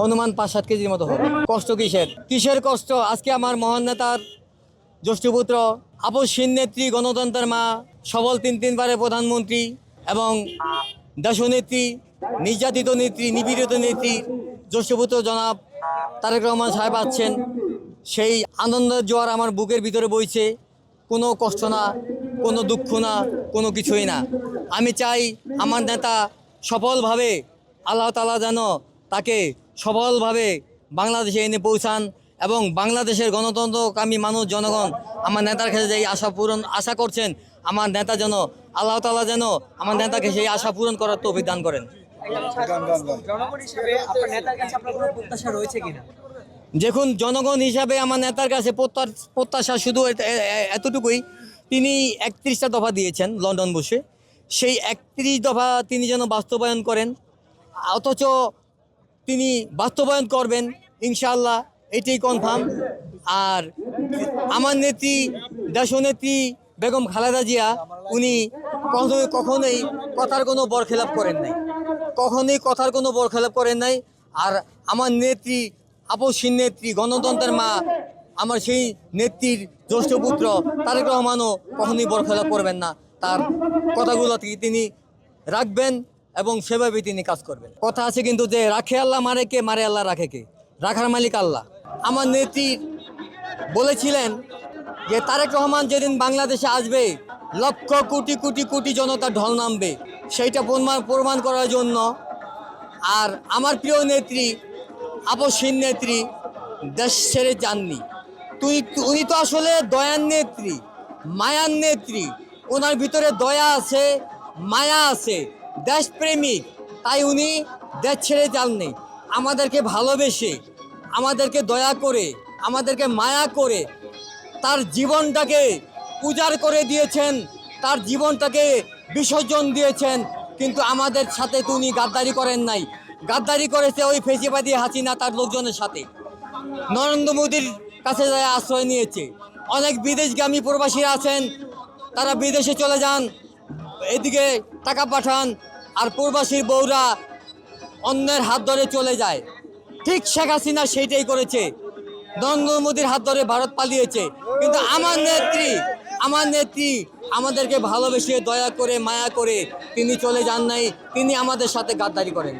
হনুমান পাঁচ সাত কেজির মতো হবে। কষ্ট কিসের? কিসের কষ্ট? আজকে আমার মহান নেতার জ্যেষ্ঠপুত্র আপসহীন নেত্রী, গণতন্ত্রের মা, সবল তিন তিনবারের প্রধানমন্ত্রী এবং দেশনেত্রী নির্যাতিত নেত্রী, নিপীড়িত নেত্রী জ্যেষ্ঠপুত্র জনাব তারেক রহমান সাহেব আছেন। সেই আনন্দের জোয়ার আমার বুকের ভিতরে বইছে। কোনো কষ্ট না, কোনো দুঃখ না, কোনো কিছুই না। আমি চাই আমার নেতা সফলভাবে আল্লাহ তালা যেন তাকে সফলভাবে বাংলাদেশে এনে পৌঁছান এবং বাংলাদেশের গণতন্ত্রকামী মানুষ জনগণ আমার নেতার কাছে যেই আশা পূরণ আশা করছেন আমার নেতা যেন আল্লাহ তালা যেন আমার নেতাকে সেই আশা পূরণ করার তো দান করেন। দেখুন জনগণ হিসাবে আমার নেতার কাছে প্রত্যা- প্রত্যাশা শুধু এতটুকুই। তিনি একত্রিশটা দফা দিয়েছেন লন্ডন বসে। সেই একত্রিশ দফা তিনি যেন বাস্তবায়ন করেন অথচ তিনি বাস্তবায়ন করবেন ইনশাল্লাহ এটাই কনফার্ম আর আমার নেত্রী, দেশনেত্রী বেগম খালেদা জিয়া, উনি কখনোই কখনোই কথার কোনো বরখেলাপ করেন নাই। কখনোই কথার কোনো বরখেলাপ করেন নাই। আর আমার নেত্রী আপসীন নেত্রী, গণতন্ত্রের মা, আমার সেই নেত্রীর জ্যেষ্ঠ পুত্র, তারেক রহমানও কখনোই বরখেলাপ করবেন না। তার কথাগুলো তিনি রাখবেন। এবং সেভাবে তিনি কাজ করবেন। কথা আছে কিন্তু যে, রাখে আল্লাহ মারে কে? মারে আল্লাহ রাখে কে? রাখার মালিক আল্লাহ। আমার নেত্রী বলেছিলেন যে, তারেক রহমান যেদিন বাংলাদেশে আসবে, লক্ষ কোটি কোটি কোটি জনতা ঢল নামবে। সেইটা প্রমাণ প্রমাণ করার জন্য আর আমার প্রিয় নেত্রী আপসীন নেত্রী দেশ ছেড়ে যাননি। তুই উনি তো আসলে দয়ার নেত্রী, মায়ার নেত্রী। ওনার ভিতরে দয়া আছে, মায়া আছে। দেশপ্রেমিক, তাই উনি দেশ ছেড়ে যাননি। আমাদেরকে ভালোবেসে, আমাদেরকে দয়া করে, আমাদেরকে মায়া করে তার জীবনটাকে পূজার করে দিয়েছেন, তার জীবনটাকে বিসর্জন দিয়েছেন, কিন্তু আমাদের সাথে তো উনি গাদ্দারি করেন নাই। গাদ্দারি করেছে ওই ফেসিবাদী হাসিনা তার লোকজনের সাথে। নরেন্দ্র মোদীর কাছে যায় আশ্রয় নিয়েছে। অনেক বিদেশগামী প্রবাসীরা আছেন, তারা বিদেশে চলে যান এদিকে টাকা পাঠান আর প্রবাসীর বউরা অন্যের হাত ধরে চলে যায়। ঠিক শেখ হাসিনা সেইটাই করেছে। নরেন্দ্র মোদীর হাত ধরে ভারত পালিয়েছে। কিন্তু আমার নেত্রী আমার নেত্রী আমাদেরকে ভালোবেসে দয়া করে, মায়া করে তিনি চলে যান নাই। তিনি আমাদের সাথে গাদ্দারি করেন